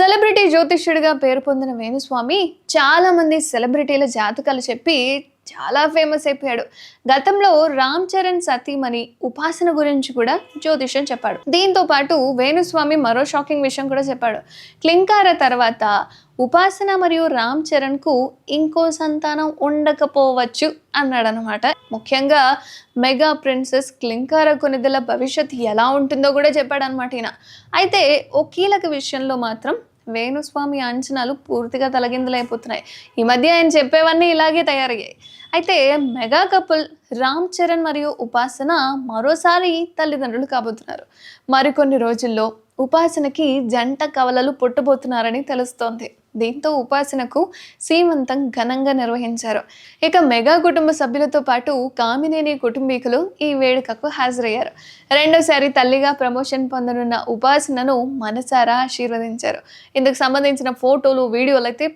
Celebrity జ్యోతిష్యుడిగా పేరు పొందిన వేణుస్వామి చాలా మంది సెలబ్రిటీల జాతకాలు చెప్పి చాలా ఫేమస్ అయిపోయాడు. గతంలో రామ్ చరణ్ సతీమణి ఉపాసన గురించి కూడా జ్యోతిష్యం చెప్పాడు. దీంతో పాటు వేణుస్వామి మరో షాకింగ్ విషయం కూడా చెప్పాడు. క్లింకార తర్వాత ఉపాసన మరియు రామ్ చరణ్కు ఇంకో సంతానం ఉండకపోవచ్చు అన్నాడు అనమాట ముఖ్యంగా మెగా ప్రిన్సెస్ క్లింకార కొనిదల భవిష్యత్ ఎలా ఉంటుందో కూడా చెప్పాడు అనమాట ఈయన. అయితే ఓ కీలక విషయంలో మాత్రం వేణుస్వామి అంచనాలు పూర్తిగా తలగిందులైపోతున్నాయి ఈ మధ్య ఆయన చెప్పేవన్నీ ఇలాగే తయారయ్యాయి. అయితే మెగా కపుల్ రామ్ చరణ్ మరియు ఉపాసన మరోసారి తల్లిదండ్రులు కాబోతున్నారు. మరికొన్ని రోజుల్లో ఉపాసనకి జంట కవలలు పుట్టబోతున్నారని తెలుస్తోంది. దీంతో ఉపాసనకు సీమంతం ఘనంగా నిర్వహించారు. ఇక మెగా కుటుంబ సభ్యులతో పాటు కామినేని కుటుంబీకులు ఈ వేడుకకు హాజరయ్యారు. రెండోసారి తల్లిగా ప్రమోషన్ పొందనున్న ఉపాసనను మనసారా ఆశీర్వదించారు. ఇందుకు సంబంధించిన ఫోటోలు వీడియోలు అయితే